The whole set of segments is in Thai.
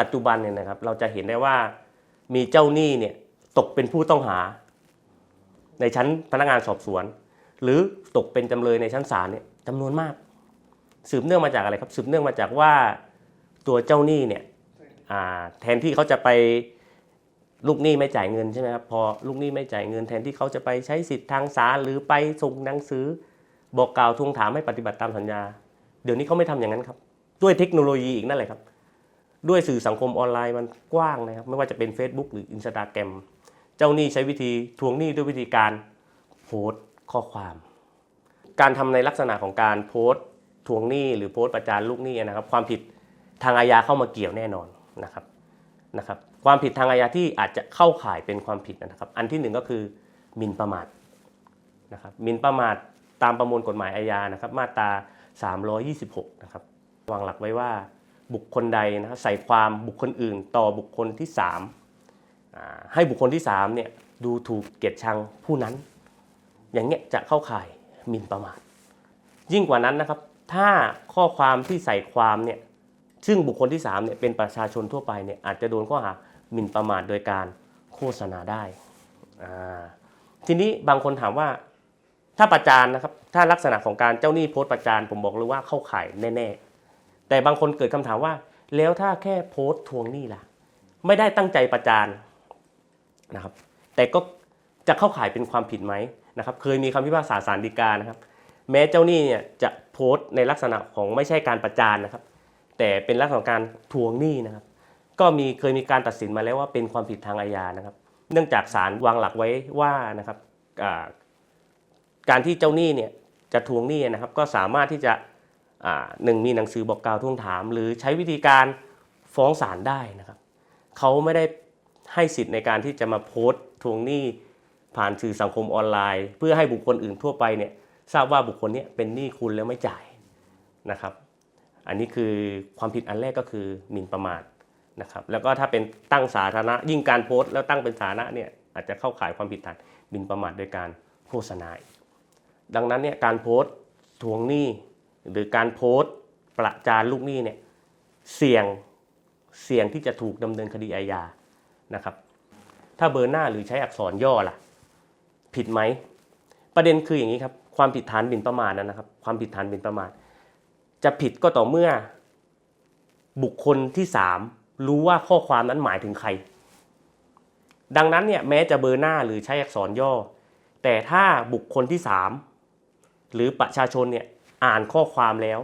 ปัจจุบันเนี่ยนะครับเราจะเห็นได้ว่ามีเจ้าหนี้เนี่ยตกเป็นผู้ต้องหา ในชั้นพนักงานสอบสวน หรือตกเป็นจำเลยในชั้นศาลเนี่ยจำนวนมาก สืบเนื่องมาจากอะไรครับ สืบเนื่องมาจากว่าตัวเจ้าหนี้เนี่ยแทนที่เขาจะไปลูกหนี้ไม่จ่ายเงินใช่ไหมครับพอลูกหนี้ไม่จ่ายเงิน แทนที่เขาจะไปใช้สิทธิ์ทางศาลหรือไปส่งหนังสือ บอกกล่าวทวงถามให้ปฏิบัติตามสัญญา เดี๋ยวนี้เขาไม่ทำอย่างนั้นครับ ด้วยเทคโนโลยีอีกนั่นแหละครับ ด้วยสื่อสังคมออนไลน์มันกว้างนะครับไม่ว่าจะเป็น Facebook หรือ Instagram เจ้าหนี้ใช้วิธีทวงหนี้ด้วยวิธีการโพสต์ข้อความ การทำในลักษณะของการโพสต์ทวงหนี้หรือโพสต์ประจานลูกหนี้นะครับ ความผิดทางอาญาเข้ามาเกี่ยวแน่นอนนะครับนะครับ ความผิดทางอาญาที่อาจจะเข้าข่ายเป็นความผิดนะครับ อันที่หนึ่งก็คือหมิ่นประมาทนะครับหมิ่นประมาทตามประมวลกฎหมายอาญานะครับ มาตรา 326 นะครับวางหลักไว้ว่า บุคคลใดนะครับใส่ความบุคคลอื่นต่อบุคคลที่3ให้บุคคลที่3เนี่ยดูถูกเกลียดชังผู้นั้น อย่างเงี้ยจะเข้าข่ายหมิ่นประมาทยิ่งกว่านั้นนะครับ ถ้าข้อความที่ใส่ความเนี่ยซึ่งบุคคลที่3เนี่ยเป็นประชาชนทั่วไปเนี่ยอาจจะโดนข้อหาหมิ่นประมาทโดยการโฆษณาได้ ทีนี้บางคนถามว่าถ้าประจานนะครับ ถ้าลักษณะของการเจ้าหนี้โพสต์ประจานผมบอกเลยว่าเข้าข่ายแน่ๆ แต่บางคนเกิดคำถามว่า แล้วถ้าแค่โพสต์ทวงหนี้ล่ะ ไม่ได้ตั้งใจประจานนะครับ แต่ก็จะเข้าข่ายเป็นความผิดไหมนะครับ เคยมีคำพิพากษาศาลฎีกานะครับ แม้เจ้าหนี้เนี่ยจะโพสต์ในลักษณะของไม่ใช่การประจานนะครับ แต่เป็นลักษณะของการทวงหนี้นะครับ ก็มีเคยมีการตัดสินมาแล้วว่าเป็นความผิดทางอาญานะครับ เนื่องจากศาลวางหลักไว้ว่านะครับการที่เจ้าหนี้เนี่ยจะทวงหนี้นะครับ ก็สามารถที่จะ หนึ่งมีหนังสือบอกกล่าวทวงถาม หรือใช้วิธีการฟ้องศาลได้นะครับเขาไม่ได้ให้สิทธิ์ในการที่จะมาโพสต์ทวงหนี้ผ่านสื่อสังคมออนไลน์ เพื่อให้บุคคลอื่นทั่วไปเนี่ยทราบว่าบุคคลนี้เป็นหนี้คุณแล้วไม่จ่ายนะครับ อันนี้คือความผิดอันแรกก็คือหมิ่นประมาทนะครับ แล้วก็ถ้าเป็นตั้งสาธารณะยิ่งการโพสต์แล้วตั้งเป็นสาธารณะเนี่ยอาจจะเข้าข่ายความผิดฐานหมิ่นประมาทโดยการโฆษณาดังนั้นเนี่ยการโพสต์ทวงหนี้ หรือการโพสต์ประจานลูกหนี้เนี่ยเสี่ยงเสี่ยงที่จะถูกดำเนินคดีอาญานะครับ ถ้าเบอร์หน้าหรือใช้อักษรย่อล่ะ ผิดไหม ประเด็นคืออย่างนี้ครับ ความผิดฐานหมิ่นประมาทนะนะครับ ความผิดฐานหมิ่นประมาทจะผิดก็ต่อเมื่อ บุคคลที่สามรู้ว่าข้อความนั้นหมายถึงใคร ดังนั้นเนี่ยแม้จะเบอร์หน้าหรือใช้อักษรย่อ แต่ถ้าบุคคลที่สามหรือประชาชนเนี่ย อ่านข้อความแล้ว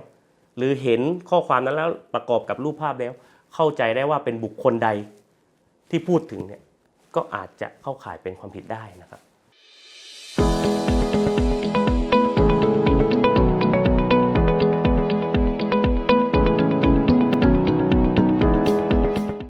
หรือเห็นข้อความนั้นแล้วประกอบกับรูปภาพแล้ว เข้าใจได้ว่าเป็นบุคคลใดที่พูดถึงเนี่ยก็อาจจะเข้าข่ายเป็นความผิดได้นะครับ